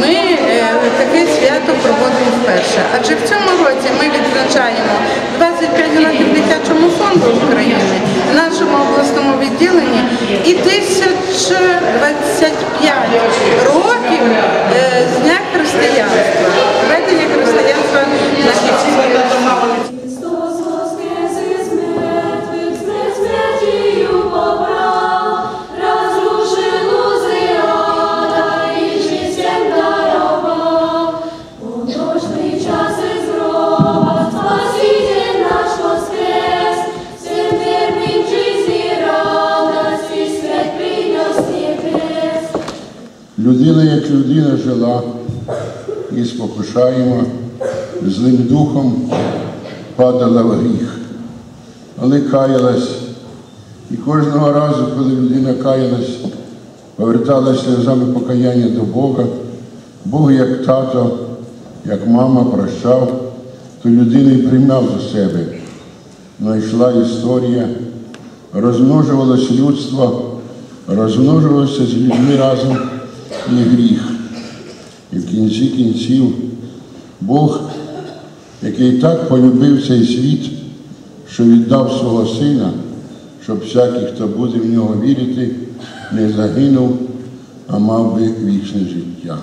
ми е, таке свято проводимо вперше. Адже в цьому році ми відзначаємо 25 років дитячому фонду України, в нашому обласному відділенні і 1025 Людина як людина жила і спокушаємо, злим духом падала в гріх, але каялась. І кожного разу, коли людина каялась, поверталася сльозами покаяння до Бога, Бог як тато, як мама прощав, то людину і приймав до себе. Но йшла історія, розмножувалось людство, розмножувався з людьми разом і гріх. І в кінці кінців Бог, який так полюбив цей світ, що віддав свого сина, щоб всякий, хто буде в нього вірити, не загинув, а мав би вічне життя.